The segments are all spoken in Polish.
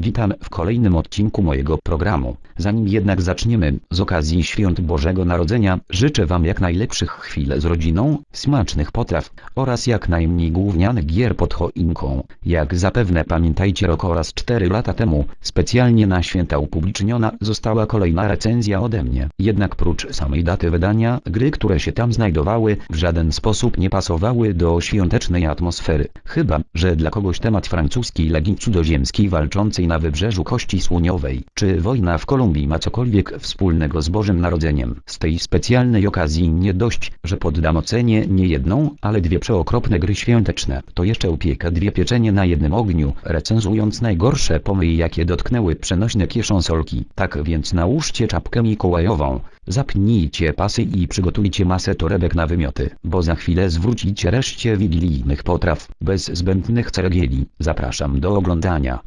Witam w kolejnym odcinku mojego programu. Zanim jednak zaczniemy, z okazji świąt Bożego Narodzenia, życzę Wam jak najlepszych chwil z rodziną, smacznych potraw oraz jak najmniej gównianych gier pod choinką. Jak zapewne pamiętajcie rok oraz 4 lata temu, specjalnie na święta upubliczniona została kolejna recenzja ode mnie. Jednak prócz samej daty wydania, gry które się tam znajdowały, w żaden sposób nie pasowały do świątecznej atmosfery. Chyba, że dla kogoś temat francuskiej legii cudzoziemskiej walczącej na wybrzeżu Kości Słoniowej, czy wojna w Kolumbii ma cokolwiek wspólnego z Bożym Narodzeniem. Z tej specjalnej okazji nie dość, że poddam ocenie nie jedną, ale dwie przeokropne gry świąteczne, to jeszcze upiekę dwie pieczenie na jednym ogniu, recenzując najgorsze pomyje jakie dotknęły przenośne kieszonsolki. Tak więc nałóżcie czapkę mikołajową, zapnijcie pasy i przygotujcie masę torebek na wymioty, bo za chwilę zwrócicie reszcie wigilijnych potraw, bez zbędnych ceregieli. Zapraszam do oglądania.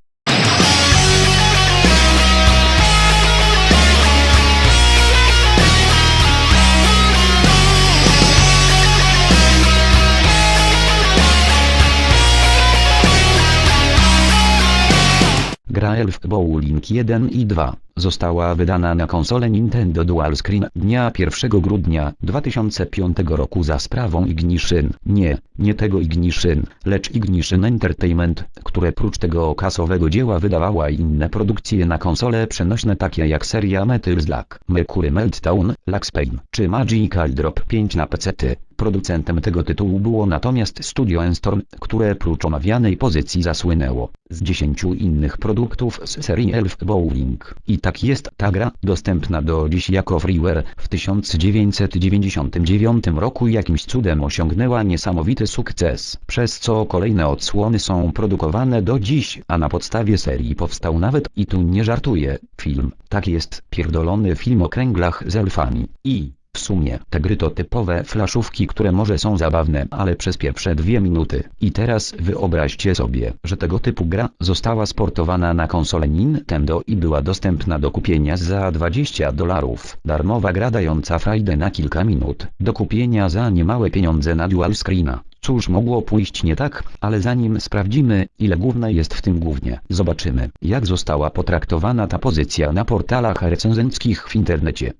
Gra Elf Bowling 1 i 2 została wydana na konsolę Nintendo Dual Screen dnia 1 grudnia 2005 roku za sprawą Ignition. Nie, nie tego Ignition, lecz Ignition Entertainment, które prócz tego kasowego dzieła wydawała inne produkcje na konsole przenośne takie jak seria Metal Slug, Mercury Meltdown, Lux Pain czy Magical Drop 5 na PC-ty. Producentem tego tytułu było natomiast Studio Enstorm, które prócz omawianej pozycji zasłynęło z 10 innych produktów z serii Elf Bowling. I tak jest ta gra, dostępna do dziś jako freeware, w 1999 roku jakimś cudem osiągnęła niesamowity sukces, przez co kolejne odsłony są produkowane do dziś, a na podstawie serii powstał nawet, i tu nie żartuję, film. Tak jest, pierdolony film o kręglach z elfami. I... W sumie, te gry to typowe flaszówki, które może są zabawne, ale przez pierwsze dwie minuty. I teraz wyobraźcie sobie, że tego typu gra została sportowana na konsolę Nintendo i była dostępna do kupienia za 20 dolarów. Darmowa gra dająca frajdę na kilka minut, do kupienia za niemałe pieniądze na dual screena. Cóż mogło pójść nie tak, ale zanim sprawdzimy, ile główne jest w tym głównie, zobaczymy, jak została potraktowana ta pozycja na portalach recenzenckich w internecie.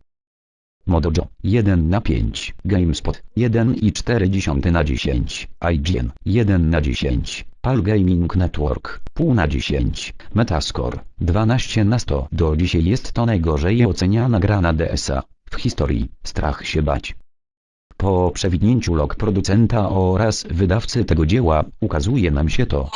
Modojo 1 na 5, GameSpot 1,4 na 10, IGN 1 na 10, PAL Gaming Network pół na 10, Metascore 12 na 100. Do dzisiaj jest to najgorzej oceniana gra na DSA w historii. Strach się bać. Po przewinięciu log producenta oraz wydawcy tego dzieła, ukazuje nam się to.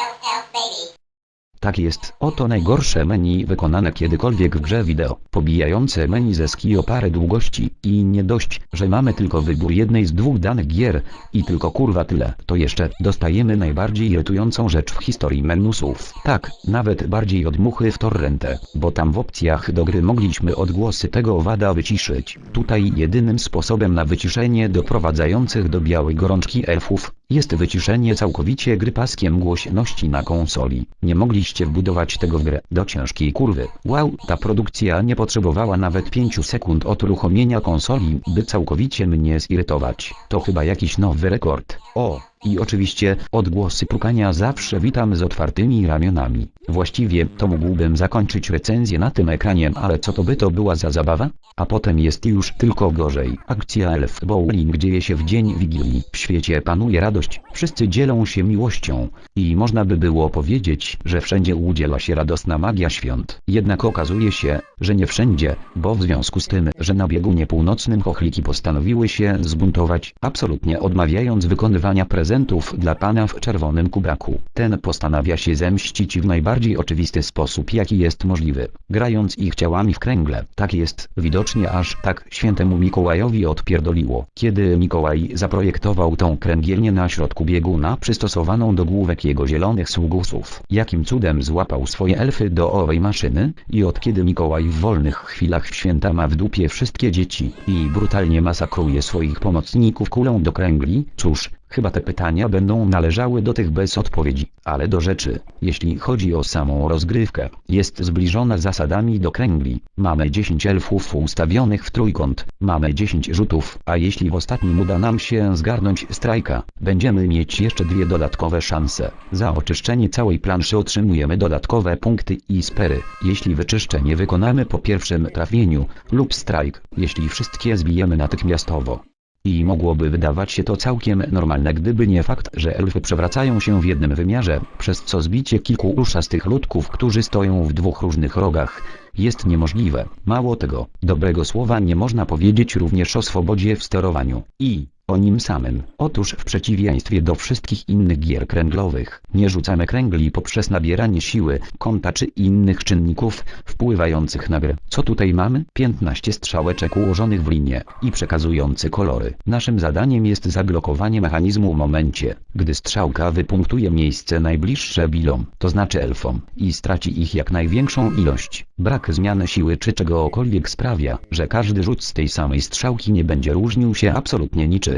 Tak jest, oto najgorsze menu wykonane kiedykolwiek w grze wideo, pobijające menu ze ski o parę długości i nie dość, że mamy tylko wybór jednej z dwóch danych gier i tylko kurwa tyle, to jeszcze dostajemy najbardziej irytującą rzecz w historii menusów. Tak, nawet bardziej od muchy w torrentę, bo tam w opcjach do gry mogliśmy odgłosy tego owada wyciszyć. Tutaj jedynym sposobem na wyciszenie doprowadzających do białej gorączki elfów jest wyciszenie całkowicie gry paskiem głośności na konsoli. Nie mogliście wbudować tego w grę do ciężkiej kurwy. Wow, ta produkcja nie potrzebowała nawet 5 sekund od uruchomienia konsoli, by całkowicie mnie zirytować. To chyba jakiś nowy rekord. O, i oczywiście, odgłosy pukania zawsze witam z otwartymi ramionami. Właściwie, to mógłbym zakończyć recenzję na tym ekranie, ale co to by to była za zabawa? A potem jest już tylko gorzej. Akcja Elf Bowling dzieje się w dzień Wigilii. W świecie panuje radość, wszyscy dzielą się miłością. I można by było powiedzieć, że wszędzie udziela się radosna magia świąt. Jednak okazuje się, że nie wszędzie, bo w związku z tym, że na biegunie północnym chochliki postanowiły się zbuntować, absolutnie odmawiając wykonywania prezentów dla pana w czerwonym kubaku. Ten postanawia się zemścić w najbardziej oczywisty sposób jaki jest możliwy, grając ich ciałami w kręgle. Tak jest, widocznie aż tak świętemu Mikołajowi odpierdoliło. Kiedy Mikołaj zaprojektował tą kręgielnię na środku bieguna przystosowaną do główek jego zielonych sługusów, jakim cudem złapał swoje elfy do owej maszyny i od kiedy Mikołaj w wolnych chwilach święta ma w dupie wszystkie dzieci i brutalnie masakruje swoich pomocników kulą do kręgli, cóż, Chyba te pytania będą należały do tych bez odpowiedzi, ale do rzeczy. Jeśli chodzi o samą rozgrywkę, jest zbliżona zasadami do kręgli. Mamy 10 elfów ustawionych w trójkąt, mamy 10 rzutów, a jeśli w ostatnim uda nam się zgarnąć strajka, będziemy mieć jeszcze dwie dodatkowe szanse. Za oczyszczenie całej planszy otrzymujemy dodatkowe punkty i spery, jeśli wyczyszczenie wykonamy po pierwszym trafieniu, lub strajk, jeśli wszystkie zbijemy natychmiastowo. I mogłoby wydawać się to całkiem normalne gdyby nie fakt, że elfy przewracają się w jednym wymiarze, przez co zbicie kilku uszastych ludków, którzy stoją w dwóch różnych rogach, jest niemożliwe. Mało tego, dobrego słowa nie można powiedzieć również o swobodzie w sterowaniu. I o nim samym. Otóż w przeciwieństwie do wszystkich innych gier kręglowych, nie rzucamy kręgli poprzez nabieranie siły, kąta czy innych czynników wpływających na grę. Co tutaj mamy? 15 strzałeczek ułożonych w linię i przekazujący kolory. Naszym zadaniem jest zablokowanie mechanizmu w momencie, gdy strzałka wypunktuje miejsce najbliższe bilom, to znaczy elfom, i straci ich jak największą ilość. Brak zmiany siły czy czegokolwiek sprawia, że każdy rzut z tej samej strzałki nie będzie różnił się absolutnie niczym.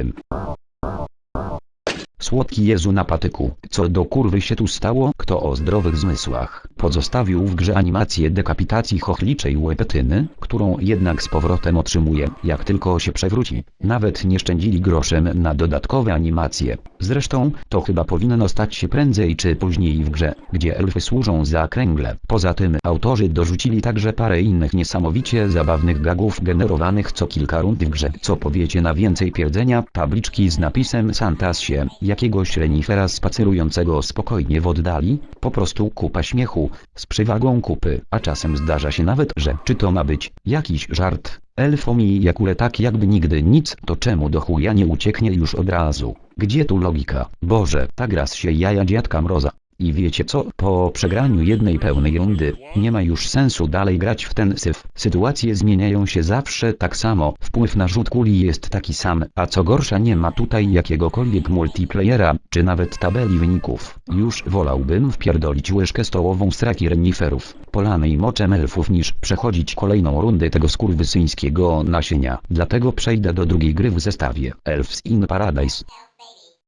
Słodki Jezu na patyku, co do kurwy się tu stało? Kto o zdrowych zmysłach pozostawił w grze animację dekapitacji chochliczej łepetyny, którą jednak z powrotem otrzymuje, jak tylko się przewróci. Nawet nie szczędzili groszem na dodatkowe animacje. Zresztą, to chyba powinno stać się prędzej czy później w grze, gdzie elfy służą za kręgle. Poza tym autorzy dorzucili także parę innych niesamowicie zabawnych gagów generowanych co kilka rund w grze. Co powiecie na więcej pierdzenia? Tabliczki z napisem Santasie, jakiegoś renifera spacerującego spokojnie w oddali, po prostu kupa śmiechu, z przewagą kupy, a czasem zdarza się nawet, że czy to ma być jakiś żart, elfom i jakule tak jakby nigdy nic, to czemu do chuja nie ucieknie już od razu? Gdzie tu logika? Boże, tak raz się jaja dziadka mroza. I wiecie co? Po przegraniu jednej pełnej rundy, nie ma już sensu dalej grać w ten syf. Sytuacje zmieniają się zawsze tak samo, wpływ na rzut kuli jest taki sam, a co gorsza nie ma tutaj jakiegokolwiek multiplayera, czy nawet tabeli wyników. Już wolałbym wpierdolić łyżkę stołową straki reniferów, polanej moczem elfów niż przechodzić kolejną rundę tego skurwysyńskiego nasienia. Dlatego przejdę do drugiej gry w zestawie, Elves in Paradise.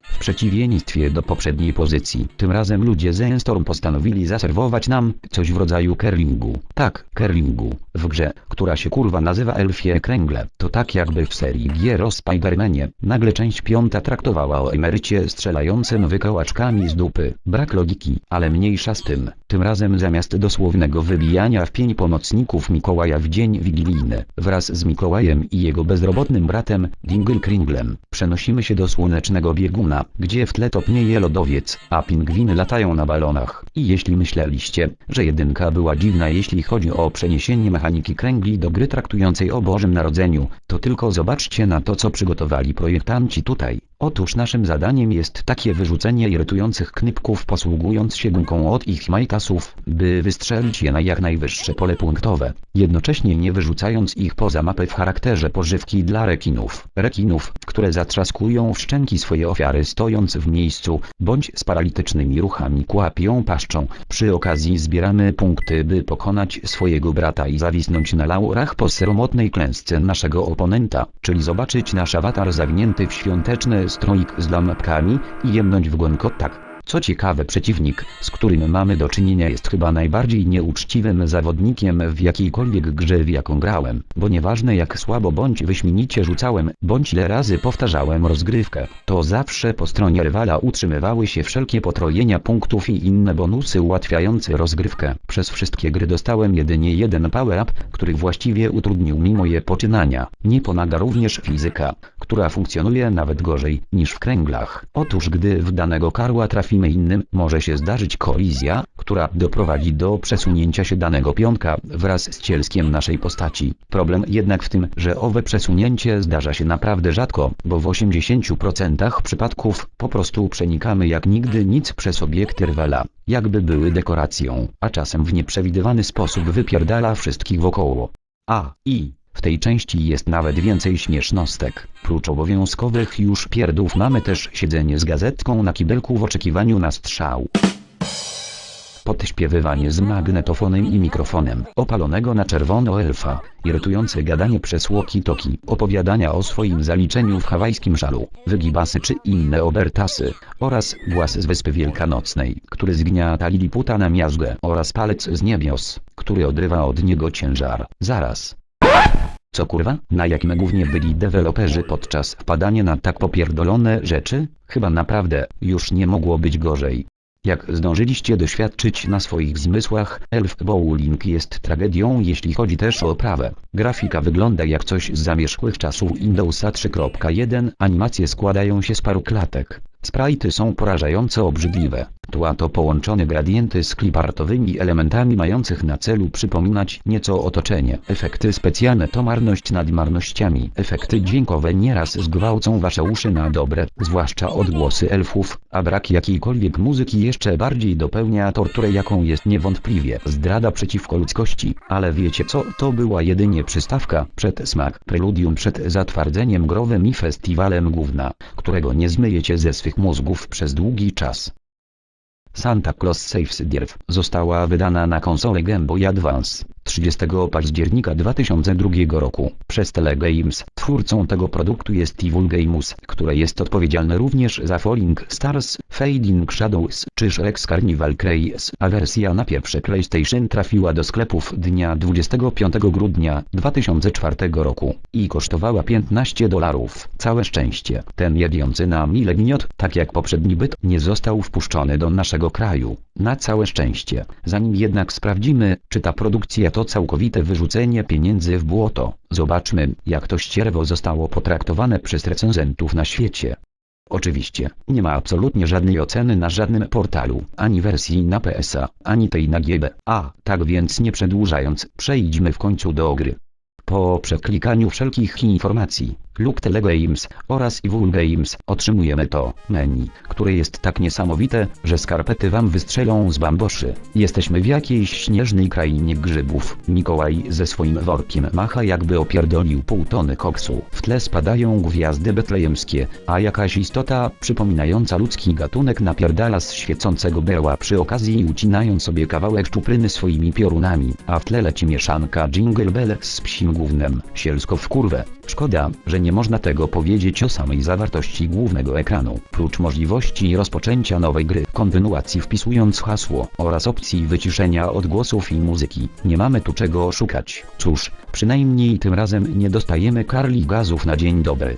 W przeciwieństwie do poprzedniej pozycji, tym razem ludzie z Enstorm postanowili zaserwować nam coś w rodzaju curlingu. Tak, curlingu. W grze, która się kurwa nazywa Elfie Kręgle. To tak jakby w serii gier o Spidermanie, nagle część piąta traktowała o emerycie strzelającym wykołaczkami z dupy. Brak logiki, ale mniejsza z tym. Tym razem zamiast dosłownego wybijania w pień pomocników Mikołaja w dzień wigilijny, wraz z Mikołajem i jego bezrobotnym bratem, Dingle Kringlem, przenosimy się do słonecznego bieguna, gdzie w tle topnieje lodowiec, a pingwiny latają na balonach. I jeśli myśleliście, że jedynka była dziwna jeśli chodzi o przeniesienie mechaniki kręgli do gry traktującej o Bożym Narodzeniu, to tylko zobaczcie na to co przygotowali projektanci tutaj. Otóż naszym zadaniem jest takie wyrzucenie irytujących knypków posługując się gumką od ich majtasów, by wystrzelić je na jak najwyższe pole punktowe, jednocześnie nie wyrzucając ich poza mapę w charakterze pożywki dla rekinów. Rekinów, które zatrzaskują w szczęki swoje ofiary stojąc w miejscu, bądź z paralitycznymi ruchami kłapią paszczą. Przy okazji zbieramy punkty by pokonać swojego brata i zawisnąć na laurach po seromotnej klęsce naszego oponenta, czyli zobaczyć nasz awatar zawinięty w świąteczny strójk z lampkami i jemnąć w gonko tak. Co ciekawe przeciwnik, z którym mamy do czynienia jest chyba najbardziej nieuczciwym zawodnikiem w jakiejkolwiek grze w jaką grałem, bo nieważne jak słabo bądź wyśmienicie rzucałem, bądź ile razy powtarzałem rozgrywkę, to zawsze po stronie rywala utrzymywały się wszelkie potrojenia punktów i inne bonusy ułatwiające rozgrywkę. Przez wszystkie gry dostałem jedynie jeden power up, który właściwie utrudnił mi moje poczynania. Nie pomaga również fizyka, która funkcjonuje nawet gorzej niż w kręglach. Otóż gdy w danego karła trafimy innym, może się zdarzyć kolizja, która doprowadzi do przesunięcia się danego pionka wraz z cielskiem naszej postaci. Problem jednak w tym, że owe przesunięcie zdarza się naprawdę rzadko, bo w 80% przypadków po prostu przenikamy jak nigdy nic przez obiekty rywala, jakby były dekoracją, a czasem w nieprzewidywany sposób wypierdala wszystkich wokoło. A, i, w tej części jest nawet więcej śmiesznostek. Prócz obowiązkowych już pierdów mamy też siedzenie z gazetką na kibelku w oczekiwaniu na strzał. podśpiewywanie z magnetofonem i mikrofonem, opalonego na czerwono elfa, irytujące gadanie przez walkie-talkie, opowiadania o swoim zaliczeniu w hawajskim szalu, wygibasy czy inne obertasy, oraz głaz z Wyspy Wielkanocnej, który zgniata Liliputa na miazgę, oraz palec z niebios, który odrywa od niego ciężar. Zaraz. Co kurwa? Na jakim głównie byli deweloperzy podczas wpadania na tak popierdolone rzeczy? Chyba naprawdę, już nie mogło być gorzej. Jak zdążyliście doświadczyć na swoich zmysłach, Elf Bowling jest tragedią jeśli chodzi też o oprawę. Grafika wygląda jak coś z zamierzchłych czasów Windowsa 3.1, animacje składają się z paru klatek. Sprite są porażająco obrzydliwe. Tła to połączone gradienty z klipartowymi elementami mających na celu przypominać nieco otoczenie. Efekty specjalne to marność nad marnościami. Efekty dźwiękowe nieraz zgwałcą wasze uszy na dobre, zwłaszcza odgłosy elfów, a brak jakiejkolwiek muzyki jeszcze bardziej dopełnia torturę jaką jest niewątpliwie zdrada przeciwko ludzkości. Ale wiecie co, to była jedynie przystawka, przedsmak, preludium przed zatwardzeniem growym i festiwalem gówna, którego nie zmyjecie ze swych mózgów przez długi czas. Santa Claus Saves Dierf została wydana na konsolę Game Boy Advance 30 października 2002 roku przez Telegames. Twórcą tego produktu jest Evil Games, które jest odpowiedzialne również za Falling Stars, Fading Shadows czy Shrek's Carnival Craze, a wersja na pierwsze PlayStation trafiła do sklepów dnia 25 grudnia 2004 roku i kosztowała 15 dolarów. Całe szczęście, ten jedzący na mile gniot, tak jak poprzedni byt, nie został wpuszczony do naszego kraju. Na całe szczęście. Zanim jednak sprawdzimy, czy ta produkcja to całkowite wyrzucenie pieniędzy w błoto, zobaczmy, jak to ścierwo zostało potraktowane przez recenzentów na świecie. Oczywiście, nie ma absolutnie żadnej oceny na żadnym portalu, ani wersji na PSA, ani tej na GB. A, tak więc nie przedłużając, przejdźmy w końcu do gry. Po przeklikaniu wszelkich informacji, lub Telegames oraz Evil Games otrzymujemy to menu, które jest tak niesamowite, że skarpety wam wystrzelą z bamboszy. Jesteśmy w jakiejś śnieżnej krainie grzybów. Mikołaj ze swoim workiem macha jakby opierdolił pół tony koksu. W tle spadają gwiazdy betlejemskie, a jakaś istota przypominająca ludzki gatunek napierdala z świecącego berła przy okazji ucinając sobie kawałek szczupryny swoimi piorunami, a w tle leci mieszanka Jingle Bell z psim gównem, sielsko w kurwę. Szkoda, że nie można tego powiedzieć o samej zawartości głównego ekranu. Prócz możliwości rozpoczęcia nowej gry, kontynuacji wpisując hasło oraz opcji wyciszenia odgłosów i muzyki, nie mamy tu czego szukać. Cóż, przynajmniej tym razem nie dostajemy karli gazów na dzień dobry.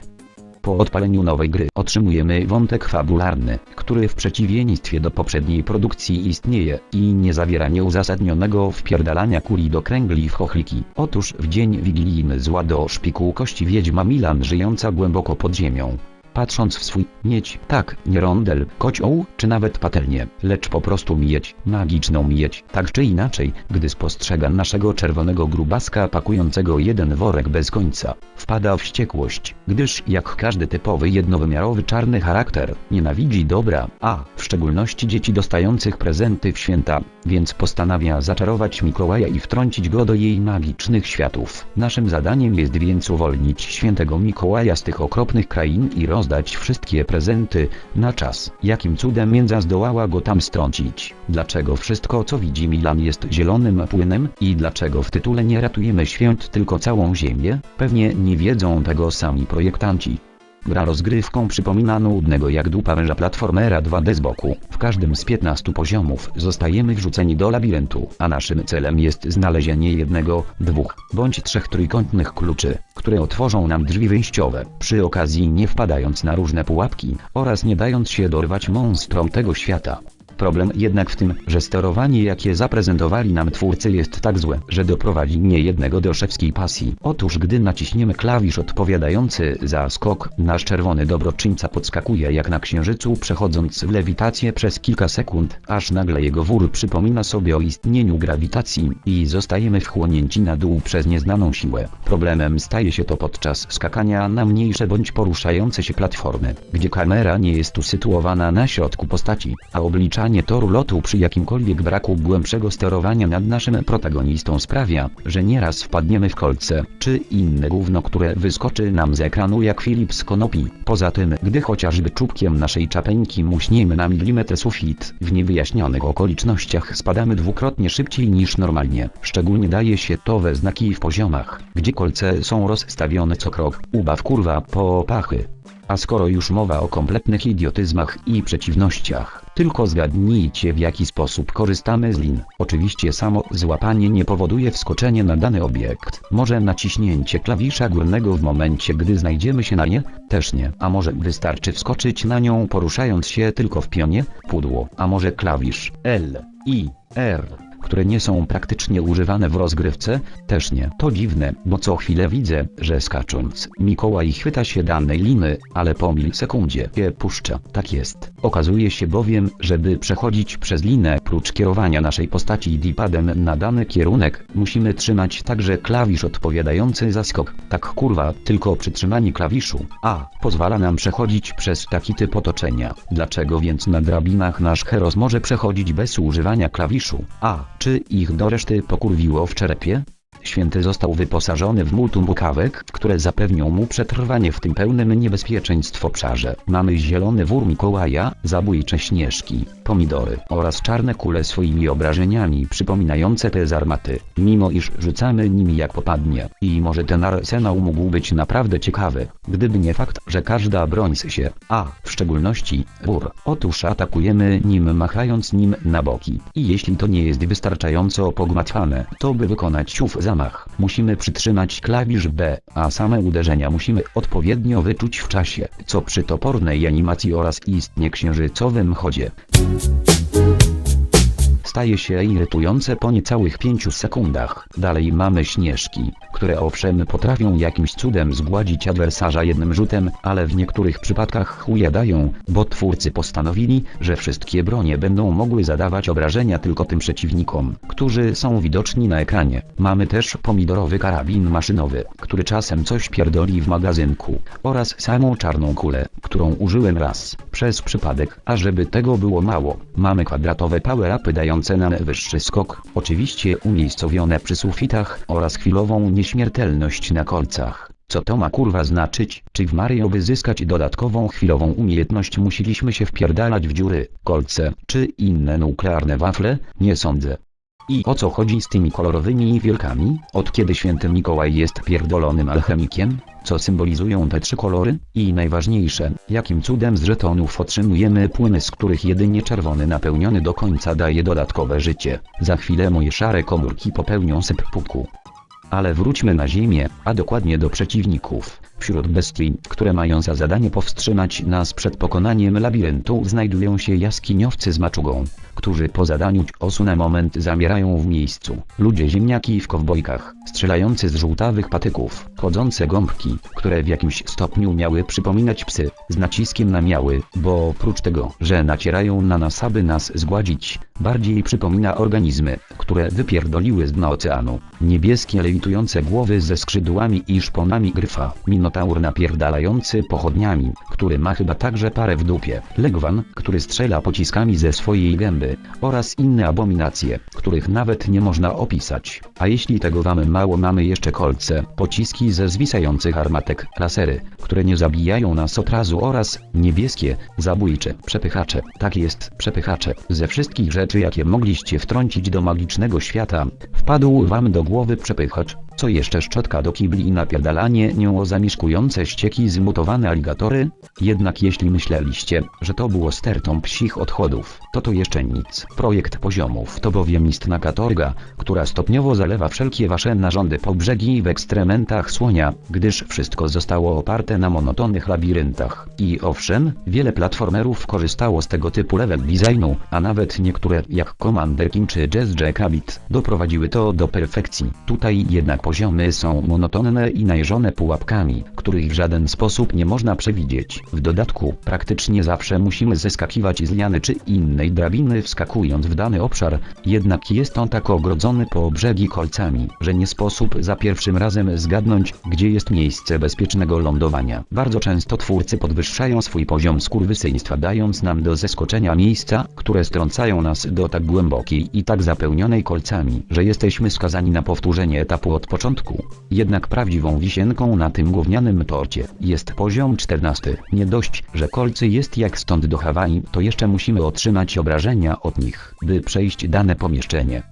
Po odpaleniu nowej gry otrzymujemy wątek fabularny, który w przeciwieństwie do poprzedniej produkcji istnieje i nie zawiera nieuzasadnionego wpierdalania kuli do kręgli w chochliki. Otóż w dzień wigilijny zła do szpiku kości wiedźma Milan żyjąca głęboko pod ziemią. Patrząc w swój miedź, tak, nie rondel, kocioł, czy nawet patelnię, lecz po prostu miedź, magiczną miedź, tak czy inaczej, gdy spostrzega naszego czerwonego grubaska pakującego jeden worek bez końca, wpada wściekłość, gdyż jak każdy typowy jednowymiarowy czarny charakter, nienawidzi dobra, a w szczególności dzieci dostających prezenty w święta, więc postanawia zaczarować Mikołaja i wtrącić go do jej magicznych światów. Naszym zadaniem jest więc uwolnić świętego Mikołaja z tych okropnych krain i rozdać wszystkie prezenty na czas. Jakim cudem międza zdołała go tam strącić? Dlaczego wszystko co widzi Milan jest zielonym płynem i dlaczego w tytule nie ratujemy świąt tylko całą ziemię? Pewnie nie wiedzą tego sami projektanci. Gra rozgrywką przypomina nudnego jak dupa węża platformera 2D z boku. W każdym z 15 poziomów zostajemy wrzuceni do labiryntu, a naszym celem jest znalezienie jednego, dwóch, bądź trzech trójkątnych kluczy, które otworzą nam drzwi wyjściowe, przy okazji nie wpadając na różne pułapki, oraz nie dając się dorwać monstrom tego świata. Problem jednak w tym, że sterowanie jakie zaprezentowali nam twórcy jest tak złe, że doprowadzi niejednego do szewskiej pasji. Otóż gdy naciśniemy klawisz odpowiadający za skok, nasz czerwony dobroczyńca podskakuje jak na księżycu przechodząc w lewitację przez kilka sekund, aż nagle jego wór przypomina sobie o istnieniu grawitacji i zostajemy wchłonięci na dół przez nieznaną siłę. Problemem staje się to podczas skakania na mniejsze bądź poruszające się platformy, gdzie kamera nie jest usytuowana na środku postaci, a obliczanie Zmienianie toru lotu przy jakimkolwiek braku głębszego sterowania nad naszym protagonistą sprawia, że nieraz wpadniemy w kolce, czy inne gówno, które wyskoczy nam z ekranu jak Filip z konopi. Poza tym, gdy chociażby czubkiem naszej czapeńki muśniemy na milimetr sufit, w niewyjaśnionych okolicznościach spadamy dwukrotnie szybciej niż normalnie. Szczególnie daje się to we znaki w poziomach, gdzie kolce są rozstawione co krok, ubaw kurwa po pachy. A skoro już mowa o kompletnych idiotyzmach i przeciwnościach, tylko zgadnijcie w jaki sposób korzystamy z lin. Oczywiście samo złapanie nie powoduje wskoczenia na dany obiekt. Może naciśnięcie klawisza górnego w momencie gdy znajdziemy się na nie? Też nie. A może wystarczy wskoczyć na nią poruszając się tylko w pionie? Pudło. A może klawisz L, I, R które nie są praktycznie używane w rozgrywce, też nie. To dziwne, bo co chwilę widzę, że skacząc, Mikołaj chwyta się danej liny, ale po milisekundzie je puszcza. Tak jest. Okazuje się bowiem, żeby przechodzić przez linę, prócz kierowania naszej postaci D-padem na dany kierunek, musimy trzymać także klawisz odpowiadający za skok. Tak kurwa, tylko przytrzymanie klawiszu A pozwala nam przechodzić przez taki typ otoczenia. Dlaczego więc na drabinach nasz heros może przechodzić bez używania klawiszu A? Czy ich do reszty pokurwiło w czerepie? Święty został wyposażony w multum bukawek, które zapewnią mu przetrwanie w tym pełnym niebezpieczeństw obszarze. Mamy zielony wór Mikołaja, zabójcze śnieżki, pomidory oraz czarne kule swoimi obrażeniami przypominające te z armaty, mimo iż rzucamy nimi jak popadnie. I może ten arsenał mógł być naprawdę ciekawy, gdyby nie fakt, że każda broń się, a w szczególności wór. Otóż atakujemy nim machając nim na boki. I jeśli to nie jest wystarczająco pogmatwane, to by wykonać ciuf zamach, musimy przytrzymać klawisz B, a same uderzenia musimy odpowiednio wyczuć w czasie, co przy topornej animacji oraz istnie księżycowym chodzie staje się irytujące po niecałych 5 sekundach. Dalej mamy śnieżki, które owszem potrafią jakimś cudem zgładzić adwersarza jednym rzutem, ale w niektórych przypadkach chujadają, bo twórcy postanowili, że wszystkie bronie będą mogły zadawać obrażenia tylko tym przeciwnikom, którzy są widoczni na ekranie. Mamy też pomidorowy karabin maszynowy, który czasem coś pierdoli w magazynku, oraz samą czarną kulę, którą użyłem raz, przez przypadek, a żeby tego było mało, mamy kwadratowe power-upy dające na najwyższy skok, oczywiście umiejscowione przy sufitach oraz chwilową nieśmiertelność na kolcach. Co to ma kurwa znaczyć? Czy w Mario by zyskać dodatkową chwilową umiejętność musieliśmy się wpierdalać w dziury, kolce, czy inne nuklearne wafle? Nie sądzę. I o co chodzi z tymi kolorowymi wielkami? Od kiedy święty Mikołaj jest pierdolonym alchemikiem? Co symbolizują te trzy kolory? I najważniejsze, jakim cudem z żetonów otrzymujemy płyny, z których jedynie czerwony napełniony do końca daje dodatkowe życie. Za chwilę moje szare komórki popełnią seppuku. Ale wróćmy na ziemię, a dokładnie do przeciwników. Wśród bestii, które mają za zadanie powstrzymać nas przed pokonaniem labiryntu znajdują się jaskiniowcy z maczugą, którzy po zadaniu osu na moment zamierają w miejscu. Ludzie ziemniaki w kowbojkach, strzelający z żółtawych patyków, chodzące gąbki, które w jakimś stopniu miały przypominać psy, z naciskiem na miały, bo oprócz tego, że nacierają na nas aby nas zgładzić, bardziej przypomina organizmy, które wypierdoliły z dna oceanu. Niebieskie lewitujące głowy ze skrzydłami i szponami gryfa, minotaur napierdalający pochodniami, który ma chyba także parę w dupie, legwan, który strzela pociskami ze swojej gęby, oraz inne abominacje, których nawet nie można opisać. A jeśli tego wam mało mamy jeszcze kolce, pociski ze zwisających armatek, lasery, które nie zabijają nas od razu oraz niebieskie, zabójcze, przepychacze. Tak jest, przepychacze. Ze wszystkich rzeczy jakie mogliście wtrącić do magicznego świata, wpadł wam do głowy przepychacz. jechać Co jeszcze szczotka do kibli i napierdalanie nią o zamieszkujące ścieki zmutowane aligatory? Jednak jeśli myśleliście, że to było stertą psich odchodów, to to jeszcze nic. Projekt poziomów to bowiem istna katorga, która stopniowo zalewa wszelkie wasze narządy po brzegi w ekstrementach słonia, gdyż wszystko zostało oparte na monotonnych labiryntach. I owszem, wiele platformerów korzystało z tego typu level designu, a nawet niektóre jak Commander King czy Jazz Jack Rabbit doprowadziły to do perfekcji. Tutaj jednak poziomy są monotonne i najeżone pułapkami, których w żaden sposób nie można przewidzieć. W dodatku, praktycznie zawsze musimy zeskakiwać z liany czy innej drabiny wskakując w dany obszar, jednak jest on tak ogrodzony po brzegi kolcami, że nie sposób za pierwszym razem zgadnąć, gdzie jest miejsce bezpiecznego lądowania. Bardzo często twórcy podwyższają swój poziom skurwysyństwa dając nam do zeskoczenia miejsca, które strącają nas do tak głębokiej i tak zapełnionej kolcami, że jesteśmy skazani na powtórzenie etapu od początku. Jednak prawdziwą wisienką na tym gównianym torcie jest poziom 14. Nie dość, że kolcy jest jak stąd do Hawaii, to jeszcze musimy otrzymać obrażenia od nich, by przejść dane pomieszczenie.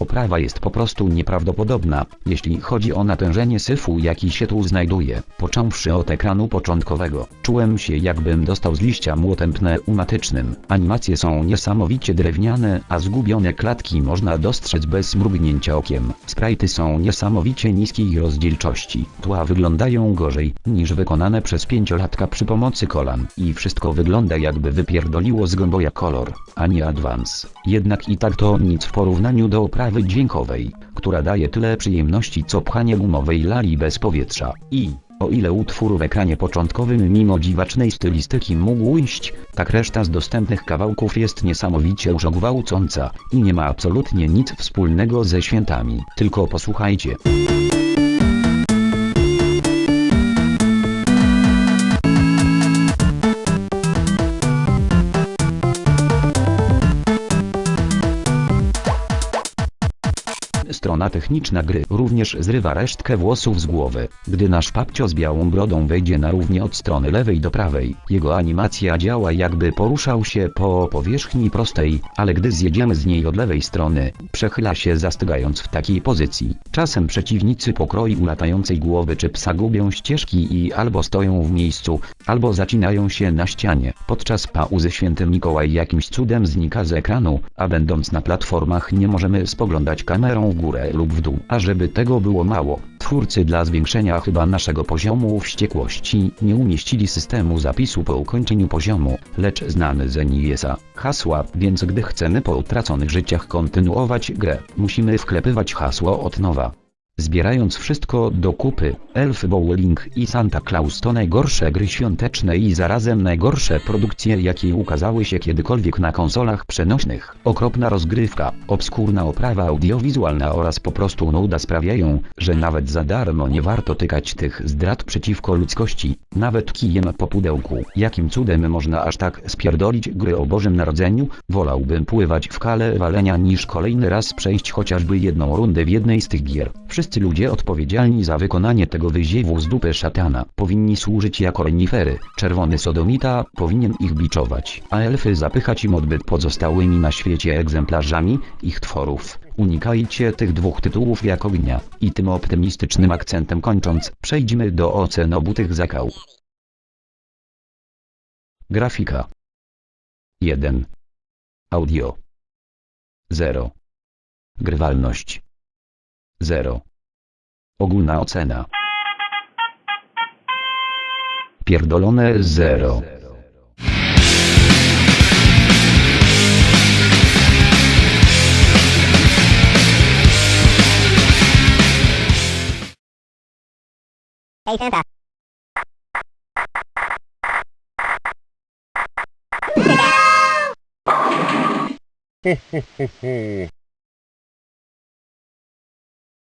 Oprawa jest po prostu nieprawdopodobna, jeśli chodzi o natężenie syfu jaki się tu znajduje. Począwszy od ekranu początkowego, czułem się jakbym dostał z liścia młotem pneumatycznym. Animacje są niesamowicie drewniane, a zgubione klatki można dostrzec bez mrugnięcia okiem. Sprite są niesamowicie niskiej rozdzielczości. Tła wyglądają gorzej, niż wykonane przez pięciolatka przy pomocy kolan. I wszystko wygląda jakby wypierdoliło z Game kolor, a nie Advance. Jednak i tak to nic w porównaniu do oprawy dźwiękowej, która daje tyle przyjemności co pchanie gumowej lali bez powietrza. I, o ile utwór w ekranie początkowym mimo dziwacznej stylistyki mógł iść, tak reszta z dostępnych kawałków jest niesamowicie uszogwałcąca i nie ma absolutnie nic wspólnego ze świętami. Tylko posłuchajcie. Strona techniczna gry również zrywa resztkę włosów z głowy. Gdy nasz papcio z białą brodą wejdzie na równie od strony lewej do prawej, jego animacja działa jakby poruszał się po powierzchni prostej, ale gdy zjedziemy z niej od lewej strony, przechyla się zastygając w takiej pozycji. Czasem przeciwnicy pokroju latającej głowy czy psa gubią ścieżki i albo stoją w miejscu, albo zacinają się na ścianie. Podczas pauzy święty Mikołaj jakimś cudem znika z ekranu, a będąc na platformach nie możemy spoglądać kamerą w górę lub w dół. A żeby tego było mało, twórcy dla zwiększenia chyba naszego poziomu wściekłości nie umieścili systemu zapisu po ukończeniu poziomu, lecz znamy z NIS-a hasła, więc gdy chcemy po utraconych życiach kontynuować grę, musimy wklepywać hasło od nowa. Zbierając wszystko do kupy, Elf Bowling i Santa Claus to najgorsze gry świąteczne i zarazem najgorsze produkcje jakie ukazały się kiedykolwiek na konsolach przenośnych. Okropna rozgrywka, obskurna oprawa audiowizualna oraz po prostu nuda sprawiają, że nawet za darmo nie warto tykać tych zdrad przeciwko ludzkości, nawet kijem po pudełku. Jakim cudem można aż tak spierdolić gry o Bożym Narodzeniu? Wolałbym pływać w kale walenia niż kolejny raz przejść chociażby jedną rundę w jednej z tych gier. Wszyscy ludzie odpowiedzialni za wykonanie tego wyziewu z dupy szatana powinni służyć jako renifery. Czerwony sodomita powinien ich biczować, a elfy zapychać im odbyt pozostałymi na świecie egzemplarzami ich tworów. Unikajcie tych dwóch tytułów jak ognia. I tym optymistycznym akcentem kończąc, przejdźmy do ocen obu tych zakał. Grafika 1. Audio 0. Grywalność 0. Ogólna ocena. Pierdolone 0. Hey Santa.